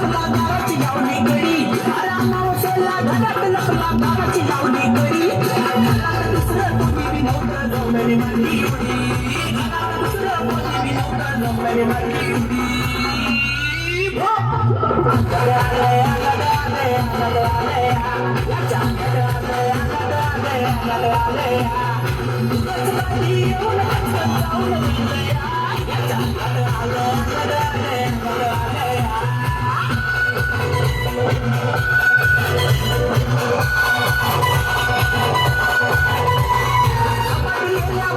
लपला दाराची लावली गडी रामा वसला घरात लपला दाराची लावली गडी दुसरं कोणी मी नव्हतं जमल्याने मारली उडी दुसरं कोणी मी नव्हतं जमल्याने मारली उडी Yeah.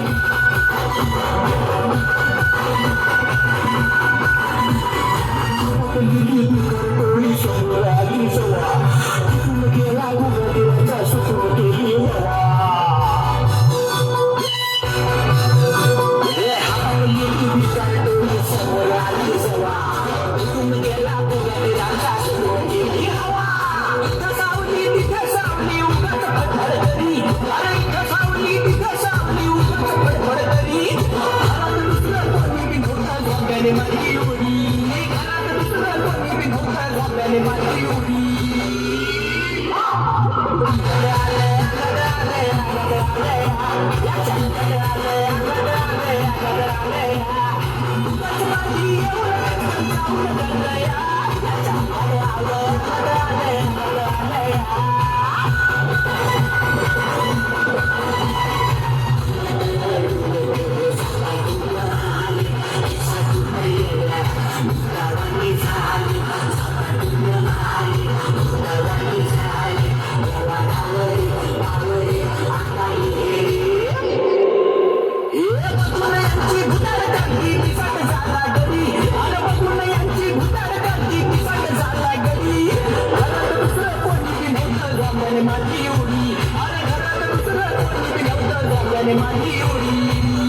Thank uh, you. झाल्याने माझी कोणी घरात दुसरं कोणी विनोद झाल्याने माझी माझी उडी